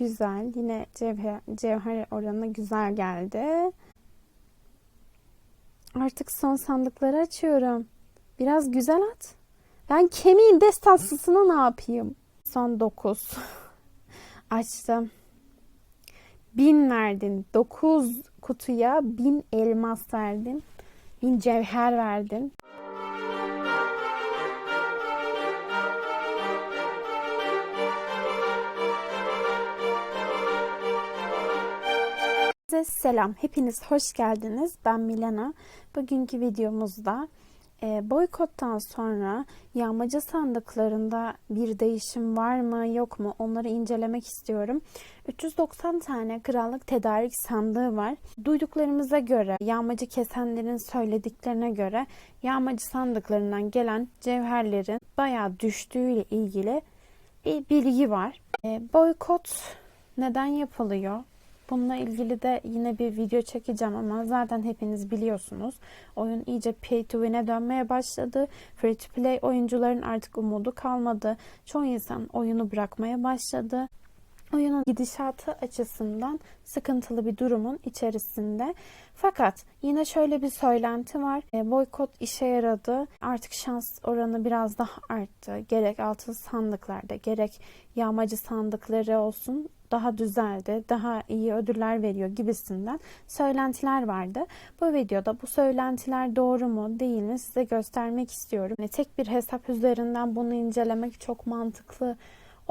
Güzel. Yine cevher, cevher oranı güzel geldi. Artık son sandıkları açıyorum. Biraz güzel at. Ben kemiğin destansısına ne yapayım? Son 9. Açtım. Bin verdin. 9 kutuya bin elmas verdin. Bin cevher verdin. Selam. Hepiniz hoş geldiniz. Ben Milena. Bugünkü videomuzda e, boykottan sonra yağmacı sandıklarında bir değişim var mı yok mu onları incelemek istiyorum. 390 tane krallık tedarik sandığı var. Duyduklarımıza göre yağmacı kesenlerin söylediklerine göre yağmacı sandıklarından gelen cevherlerin bayağı düştüğüyle ilgili bir bilgi var. E, boykot neden yapılıyor? Bununla ilgili de yine bir video çekeceğim ama zaten hepiniz biliyorsunuz. Oyun iyice pay to win'e dönmeye başladı. Free to play oyuncuların artık umudu kalmadı. Çoğu insan oyunu bırakmaya başladı. Oyunun gidişatı açısından sıkıntılı bir durumun içerisinde. Fakat yine şöyle bir söylenti var. E, boykot işe yaradı. Artık şans oranı biraz daha arttı. Gerek altın sandıklarda gerek yağmacı sandıkları olsun daha düzeldi, daha iyi ödüller veriyor gibisinden söylentiler vardı. Bu videoda bu söylentiler doğru mu değil mi size göstermek istiyorum. Yani tek bir hesap üzerinden bunu incelemek çok mantıklı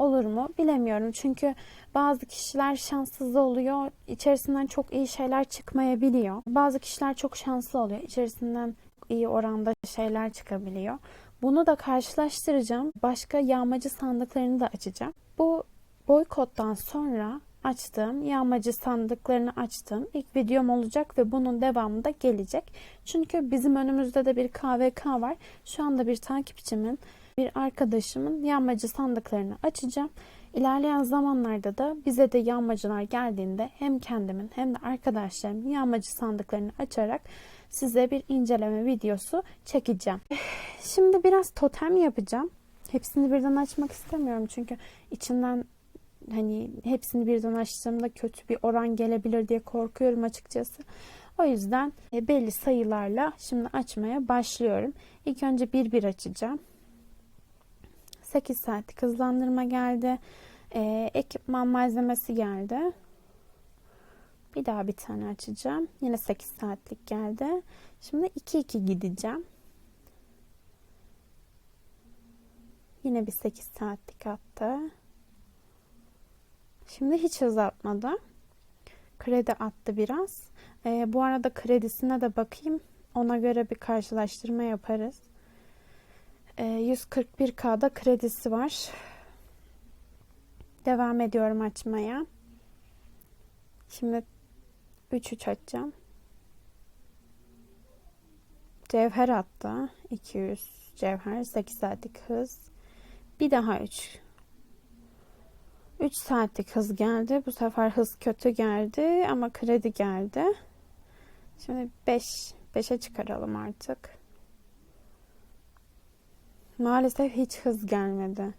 olur mu bilemiyorum. Çünkü bazı kişiler şanssız oluyor. İçerisinden çok iyi şeyler çıkmayabiliyor. Bazı kişiler çok şanslı oluyor. İçerisinden iyi oranda şeyler çıkabiliyor. Bunu da karşılaştıracağım. Başka yağmacı sandıklarını da açacağım. Bu boykottan sonra açtığım yağmacı sandıklarını açtığım ilk videom olacak ve bunun devamı da gelecek. Çünkü bizim önümüzde de bir KVK var. Şu anda bir takipçimin, bir arkadaşımın yağmacı sandıklarını açacağım. İlerleyen zamanlarda da bize de yağmacılar geldiğinde hem kendimin hem de arkadaşlarımın yağmacı sandıklarını açarak size bir inceleme videosu çekeceğim. Şimdi biraz totem yapacağım. Hepsini birden açmak istemiyorum çünkü içinden hani hepsini birden açtığımda kötü bir oran gelebilir diye korkuyorum açıkçası. O yüzden e, belli sayılarla şimdi açmaya başlıyorum. İlk önce bir bir açacağım. 8 saatlik hızlandırma geldi. Ee, ekipman malzemesi geldi. Bir daha bir tane açacağım. Yine 8 saatlik geldi. Şimdi 2-2 gideceğim. Yine bir 8 saatlik attı. Şimdi hiç hız atmadı. Kredi attı biraz. Ee, bu arada kredisine de bakayım. Ona göre bir karşılaştırma yaparız. Ee, 141K'da kredisi var. Devam ediyorum açmaya. Şimdi 3-3 açacağım. Cevher attı. 200 cevher. 8 saatlik hız. Bir daha 3 3 saatlik hız geldi. Bu sefer hız kötü geldi ama kredi geldi. Şimdi 5 5'e çıkaralım artık. Maalesef hiç hız gelmedi.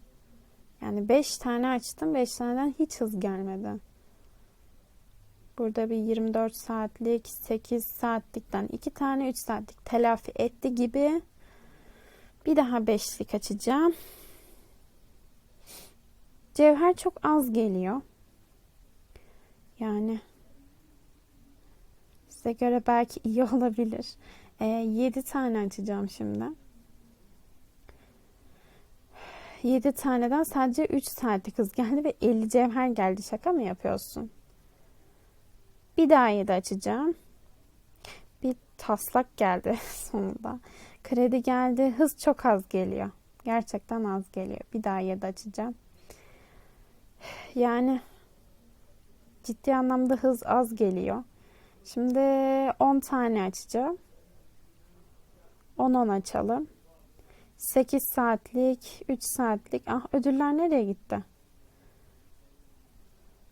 Yani 5 tane açtım. 5 taneden hiç hız gelmedi. Burada bir 24 saatlik, 8 saatlikten 2 tane 3 saatlik telafi etti gibi. Bir daha 5'lik açacağım. Cevher çok az geliyor. Yani size göre belki iyi olabilir. E, 7 tane açacağım şimdi. 7 taneden sadece 3 saatlik hız geldi ve 50 cevher geldi. Şaka mı yapıyorsun? Bir daha 7 açacağım. Bir taslak geldi sonunda. Kredi geldi. Hız çok az geliyor. Gerçekten az geliyor. Bir daha 7 açacağım. Yani ciddi anlamda hız az geliyor. Şimdi 10 tane açacağım. 10-10 açalım. 8 saatlik, 3 saatlik. Ah ödüller nereye gitti?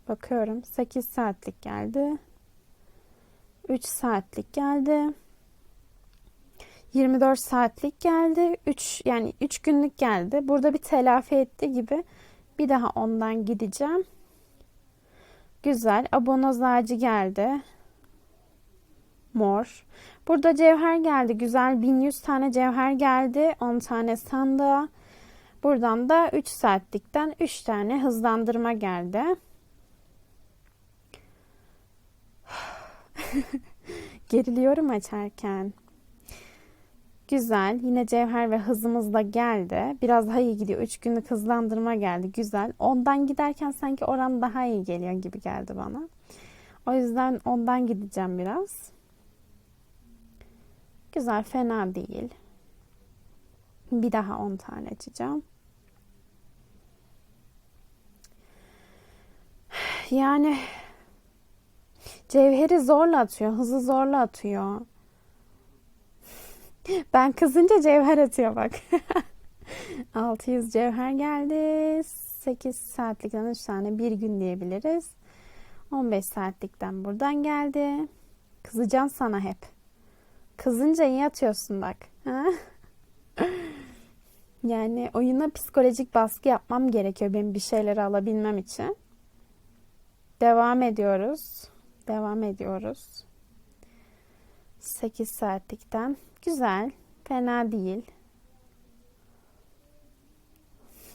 Bakıyorum. 8 saatlik geldi. 3 saatlik geldi. 24 saatlik geldi. 3 yani 3 günlük geldi. Burada bir telafi etti gibi bir daha ondan gideceğim. Güzel. Abonoz ağacı geldi. Mor. Burada cevher geldi. Güzel 1100 tane cevher geldi. 10 tane sandığa. Buradan da 3 saatlikten 3 tane hızlandırma geldi. Geriliyorum açarken. Güzel. Yine cevher ve hızımız da geldi. Biraz daha iyi gidiyor. 3 günlük hızlandırma geldi. Güzel. Ondan giderken sanki oran daha iyi geliyor gibi geldi bana. O yüzden ondan gideceğim biraz. Güzel. Fena değil. Bir daha 10 tane açacağım. Yani cevheri zorla atıyor. Hızı zorla atıyor. Ben kızınca cevher atıyor bak. 600 cevher geldi. 8 saatlikten 3 tane bir gün diyebiliriz. 15 saatlikten buradan geldi. Kızacağım sana hep. Kızınca iyi atıyorsun bak. Yani oyuna psikolojik baskı yapmam gerekiyor benim bir şeyleri alabilmem için. Devam ediyoruz. Devam ediyoruz. 8 saatlikten. Güzel. Fena değil.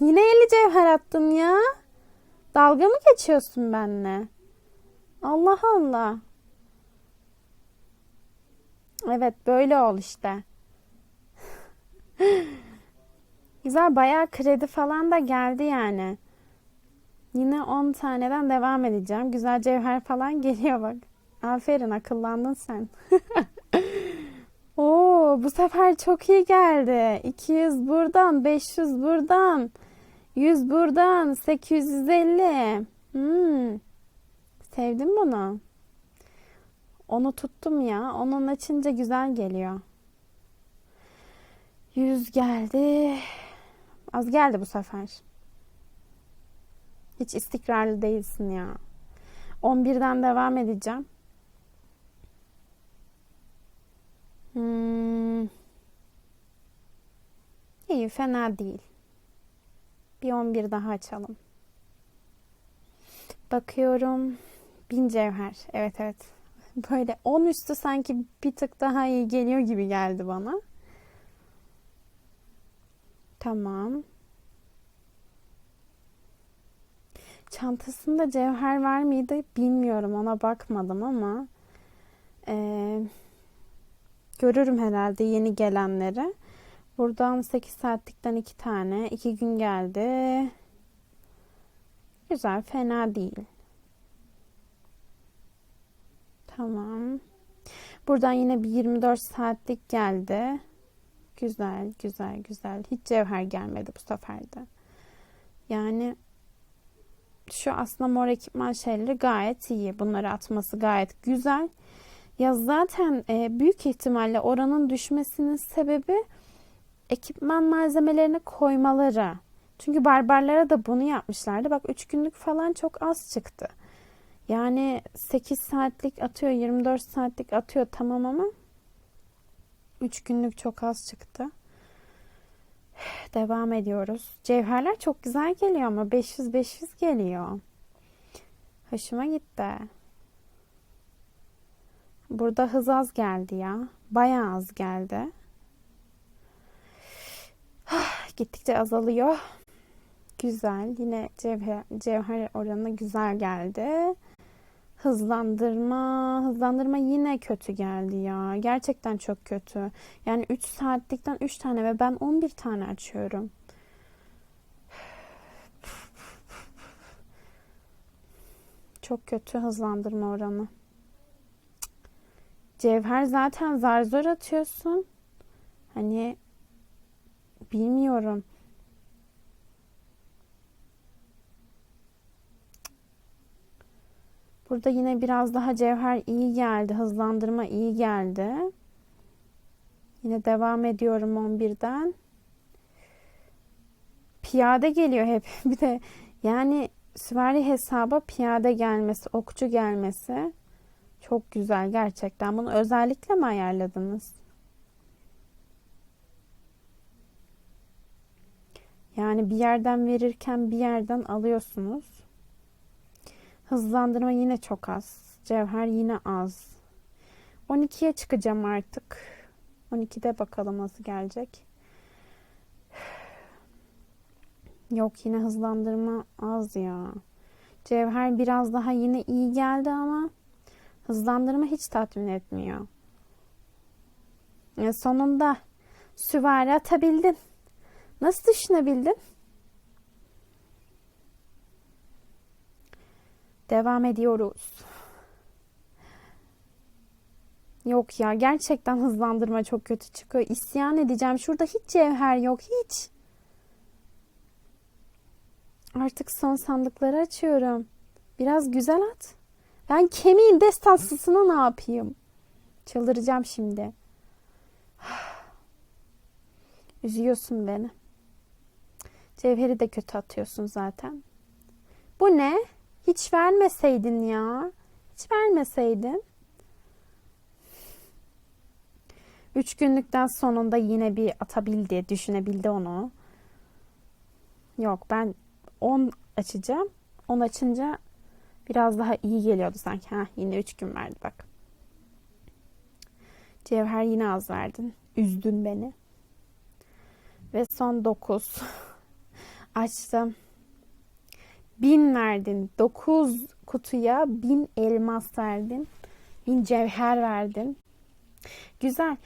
Yine 50 cevher attın ya. Dalga mı geçiyorsun benimle? Allah Allah. Evet böyle ol işte. Güzel bayağı kredi falan da geldi yani. Yine 10 taneden devam edeceğim. Güzel cevher falan geliyor bak. Aferin akıllandın sen. Oo, bu sefer çok iyi geldi. 200 buradan, 500 buradan, 100 buradan, 850. Hmm. Sevdim bunu. Onu tuttum ya. Onun açınca güzel geliyor. 100 geldi. Az geldi bu sefer. Hiç istikrarlı değilsin ya. 11'den devam edeceğim. Hmm. İyi fena değil. Bir 11 daha açalım. Bakıyorum. Bin cevher. Evet evet. Böyle 10 üstü sanki bir tık daha iyi geliyor gibi geldi bana. Tamam. Çantasında cevher var mıydı bilmiyorum ona bakmadım ama e, görürüm herhalde yeni gelenleri. Buradan 8 saatlikten 2 tane 2 gün geldi. Güzel fena değil. Tamam. Buradan yine bir 24 saatlik geldi. Güzel, güzel, güzel. Hiç cevher gelmedi bu sefer de. Yani şu aslında mor ekipman şeyleri gayet iyi. Bunları atması gayet güzel. Ya zaten e, büyük ihtimalle oranın düşmesinin sebebi ekipman malzemelerini koymaları. Çünkü barbarlara da bunu yapmışlardı. Bak 3 günlük falan çok az çıktı. Yani 8 saatlik atıyor, 24 saatlik atıyor tamam ama 3 günlük çok az çıktı. Devam ediyoruz. Cevherler çok güzel geliyor ama 500-500 geliyor. Hoşuma gitti. Burada hız az geldi ya. Bayağı az geldi. Gittikçe azalıyor. Güzel. Yine cevher, cevher oranı güzel geldi. Hızlandırma, hızlandırma yine kötü geldi ya. Gerçekten çok kötü. Yani 3 saatlikten 3 tane ve ben 11 tane açıyorum. Çok kötü hızlandırma oranı. Cevher zaten zar zor atıyorsun. Hani bilmiyorum. Burada yine biraz daha cevher iyi geldi. Hızlandırma iyi geldi. Yine devam ediyorum 11'den. Piyade geliyor hep. Bir de yani süvari hesaba piyade gelmesi, okçu gelmesi çok güzel gerçekten. Bunu özellikle mi ayarladınız? Yani bir yerden verirken bir yerden alıyorsunuz. Hızlandırma yine çok az. Cevher yine az. 12'ye çıkacağım artık. 12'de bakalım nasıl gelecek. Yok yine hızlandırma az ya. Cevher biraz daha yine iyi geldi ama hızlandırma hiç tatmin etmiyor. Ya sonunda süvari atabildin. Nasıl düşünebildin? Devam ediyoruz. Yok ya gerçekten hızlandırma çok kötü çıkıyor. İsyan edeceğim. Şurada hiç cevher yok hiç. Artık son sandıkları açıyorum. Biraz güzel at. Ben kemiğin destansısına ne yapayım? Çıldıracağım şimdi. Üzüyorsun beni. Cevheri de kötü atıyorsun zaten. Bu ne? Hiç vermeseydin ya. Hiç vermeseydin. Üç günlükten sonunda yine bir atabildi, düşünebildi onu. Yok ben 10 açacağım. 10 açınca biraz daha iyi geliyordu sanki. Ha, yine 3 gün verdi bak. Cevher yine az verdin. Üzdün beni. Ve son 9. Açtım. 1000 verdin. 9 kutuya 1000 elmas verdin. 1000 cevher verdin. Güzel.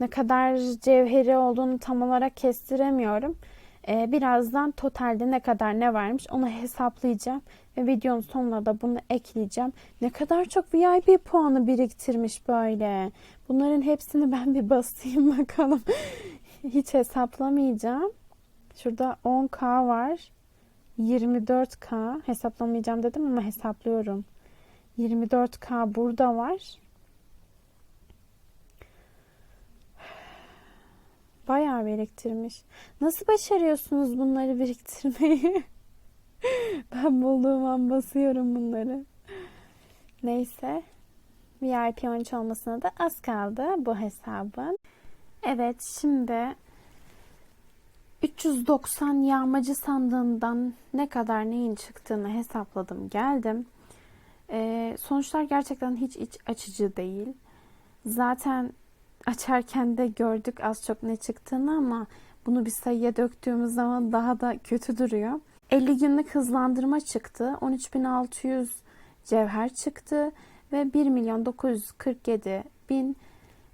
Ne kadar cevheri olduğunu tam olarak kestiremiyorum. Ee, birazdan totalde ne kadar ne varmış onu hesaplayacağım. Ve videonun sonuna da bunu ekleyeceğim. Ne kadar çok VIP puanı biriktirmiş böyle. Bunların hepsini ben bir basayım bakalım. Hiç hesaplamayacağım. Şurada 10k var. 24k hesaplamayacağım dedim ama hesaplıyorum. 24k burada var. Bayağı biriktirmiş. Nasıl başarıyorsunuz bunları biriktirmeyi? ben bulduğum an basıyorum bunları. Neyse. VIP 13 olmasına da az kaldı bu hesabın. Evet şimdi 390 yağmacı sandığından ne kadar neyin çıktığını hesapladım geldim. Ee, sonuçlar gerçekten hiç iç açıcı değil. Zaten açarken de gördük az çok ne çıktığını ama bunu bir sayıya döktüğümüz zaman daha da kötü duruyor. 50 günlük hızlandırma çıktı. 13.600 cevher çıktı ve 1 milyon 947 bin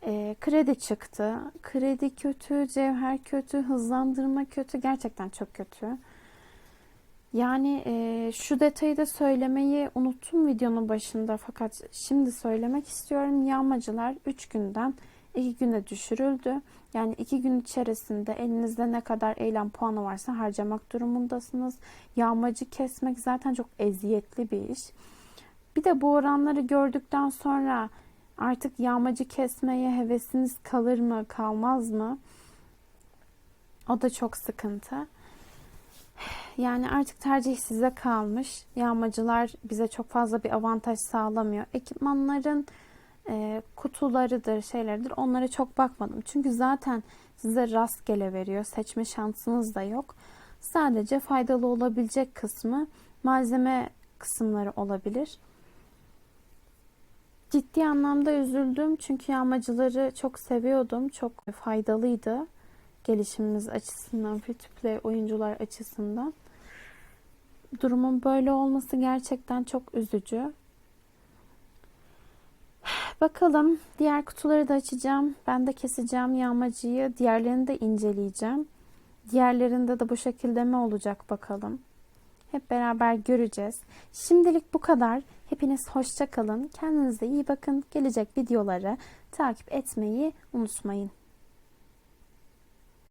e, kredi çıktı. Kredi kötü, cevher kötü, hızlandırma kötü. Gerçekten çok kötü. Yani e, şu detayı da söylemeyi unuttum videonun başında fakat şimdi söylemek istiyorum. Yağmacılar 3 günden 2 güne düşürüldü. Yani 2 gün içerisinde elinizde ne kadar eylem puanı varsa harcamak durumundasınız. Yağmacı kesmek zaten çok eziyetli bir iş. Bir de bu oranları gördükten sonra artık yağmacı kesmeye hevesiniz kalır mı kalmaz mı? O da çok sıkıntı. Yani artık tercih size kalmış. Yağmacılar bize çok fazla bir avantaj sağlamıyor. Ekipmanların e, kutularıdır, şeylerdir. Onlara çok bakmadım. Çünkü zaten size rastgele veriyor. Seçme şansınız da yok. Sadece faydalı olabilecek kısmı malzeme kısımları olabilir. Ciddi anlamda üzüldüm çünkü yağmacıları çok seviyordum. Çok faydalıydı gelişimimiz açısından, free oyuncular açısından. Durumun böyle olması gerçekten çok üzücü. Bakalım diğer kutuları da açacağım. Ben de keseceğim yağmacıyı. Diğerlerini de inceleyeceğim. Diğerlerinde de bu şekilde mi olacak bakalım. Hep beraber göreceğiz. Şimdilik bu kadar. Hepiniz hoşça kalın. Kendinize iyi bakın. Gelecek videoları takip etmeyi unutmayın.